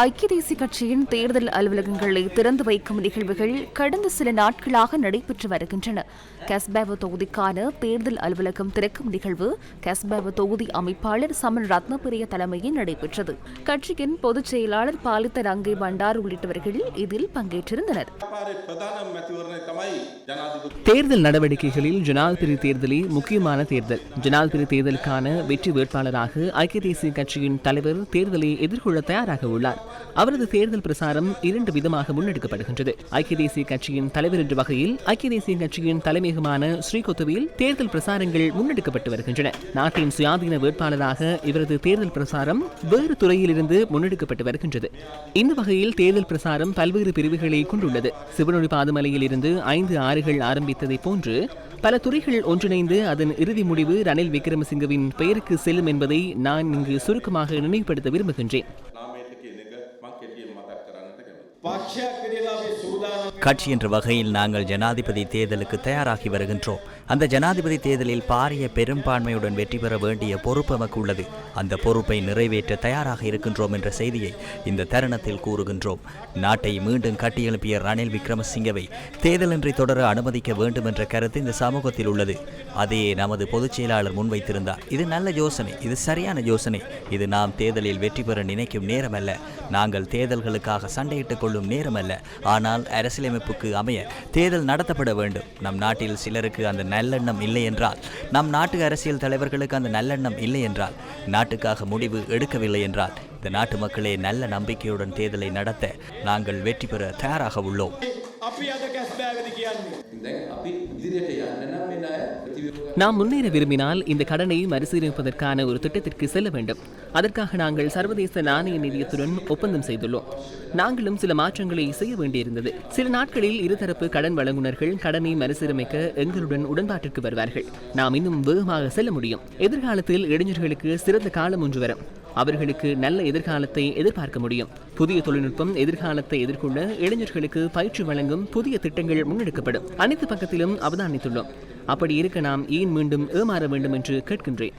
ஐக்கிய தேசிய கட்சியின் தேர்தல் அலுவலகங்களை திறந்து வைக்கும் நிகழ்வுகள் கடந்த சில நாட்களாக நடைபெற்று வருகின்றன. கஸ்பேவ தொகுதிக்கான தேர்தல் அலுவலகம் திறக்கும் நிகழ்வு கஸ்பேவ தொகுதி அமைப்பாளர் சமன் ரத்னபிரிய தலைமையில் நடைபெற்றது. கட்சியின் பொதுச் செயலாளர் பாலித்த ரங்கை பண்டார் உள்ளிட்டவர்கள் இதில் பங்கேற்றிருந்தனர். தேர்தல் நடவடிக்கைகளில் ஜனாதிபதி தேர்தலே முக்கியமான தேர்தல். ஜனாதிபதி தேர்தலுக்கான வெற்றி வேட்பாளராக ஐக்கிய தேசிய கட்சியின் தலைவர் தேர்தலை எதிர்கொள்ள தயாராக உள்ளார். அவரது தேர்தல் பிரசாரம் இரண்டு விதமாக முன்னெடுக்கப்படுகின்றது. ஐக்கிய தேசிய கட்சியின் தலைவர் என்ற வகையில் ஐக்கிய தேசிய கட்சியின் தலைமையகமான ஸ்ரீகொத்துவில் தேர்தல் பிரசாரங்கள் முன்னெடுக்கப்பட்டு வருகின்றன. நாட்டின் சுயாதீன வேட்பாளராக இவரது தேர்தல் பிரசாரம் வேறு துறையிலிருந்து முன்னெடுக்கப்பட்டு வருகின்றது. இந்த வகையில் தேர்தல் பிரசாரம் பல்வேறு பிரிவுகளை கொண்டுள்ளது. சிவனொளி பாதமலையில் இருந்து ஐந்து ஆறுகள் ஆரம்பித்ததைப் போன்று பல துறைகள் ஒன்றிணைந்து அதன் இறுதி முடிவு ரணில் விக்ரமசிங்கவின் பெயருக்கு செல்லும் என்பதை நான் இங்கு சுருக்கமாக நினைவுபடுத்த விரும்புகின்றேன். கட்சி என்ற வகையில் நாங்கள் ஜனாதிபதி தேர்தலுக்கு தயாராகி வருகின்றோம். அந்த ஜனாதிபதி தேர்தலில் பாரிய பெரும்பான்மையுடன் வெற்றி பெற வேண்டிய பொறுப்பு நமக்கு உள்ளது அந்த பொறுப்பை நிறைவேற்ற தயாராக இருக்கின்றோம் என்ற செய்தியை இந்த தருணத்தில் கூறுகின்றோம். நாட்டை மீண்டும் கட்டியெழுப்பிய ரணில் விக்ரமசிங்கவை தேர்தலின்றி தொடர அனுமதிக்க வேண்டும் என்ற கருத்து இந்த சமூகத்தில் உள்ளது. அதையே நமது பொதுச் செயலாளர் முன்வைத்திருந்தார். இது நல்ல யோசனை இது சரியான யோசனை. இது நாம் தேர்தலில் வெற்றி பெற நினைக்கும் நேரமல்ல. நாங்கள் தேர்தல்களுக்காக சண்டையிட்டுக் கொள்ளும் நேரமல்ல. ஆனால் அரசியலமைப்புக்கு அமைய தேர்தல் நடத்தப்பட வேண்டும். நம் நாட்டில் சிலருக்கு அந்த நல்லெண்ணம் இல்லை என்றால் நம் நாட்டு அரசியல் தலைவர்களுக்கு அந்த நல்லெண்ணம் இல்லை என்றால் நாட்டுக்காக முடிவு எடுக்கவில்லை என்றால் இந்த நாட்டு மக்களே நல்ல நம்பிக்கையுடன் தேர்தலை நடத்த நாங்கள் வெற்றி பெற தயாராக உள்ளோம். අපි අද කැස්බෑවද කියන්නේ. දැන් අපි ඉදිරියට යන්න නම් වෙන අය ප්‍රතිවිරුද්ධ நாம் முன்னேற விரும்பினால் இந்த கடனை மறுசீரமைப்பதற்கான ஒரு திட்டத்திற்கு செல்ல வேண்டும் அதற்காக நாங்கள் சர்வதேச நாணய நிதியத்துடன் ஒப்பந்தம் செய்துள்ளோம் நாங்களும் சில மாற்றங்களை செய்ய வேண்டியிருந்தது சில நாட்களில் இருதரப்பு கடன் வழங்குனர்கள் கடனை மறுசீரமைக்க எங்களுடன் உடன்பாட்டிற்கு வருவார்கள் நாம் இன்னும் வேகமாக செல்ல முடியும் எதிர்காலத்தில் இளைஞர்களுக்கு சிறந்த காலம் ஒன்று வரும் அவர்களுக்கு நல்ல எதிர்காலத்தை எதிர்பார்க்க முடியும். புதிய தொழில்நுட்பம் எதிர்காலத்தை எதிர்கொள்ள இளைஞர்களுக்கு பயிற்சி வழங்கும் புதிய திட்டங்கள் முன்னெடுக்கப்படும். அனைத்து பக்கத்திலும் அவதானித்துள்ளோம். அப்படி இருக்க நாம் ஏன் மீண்டும் ஏமாற வேண்டும் என்று கேட்கின்றேன்.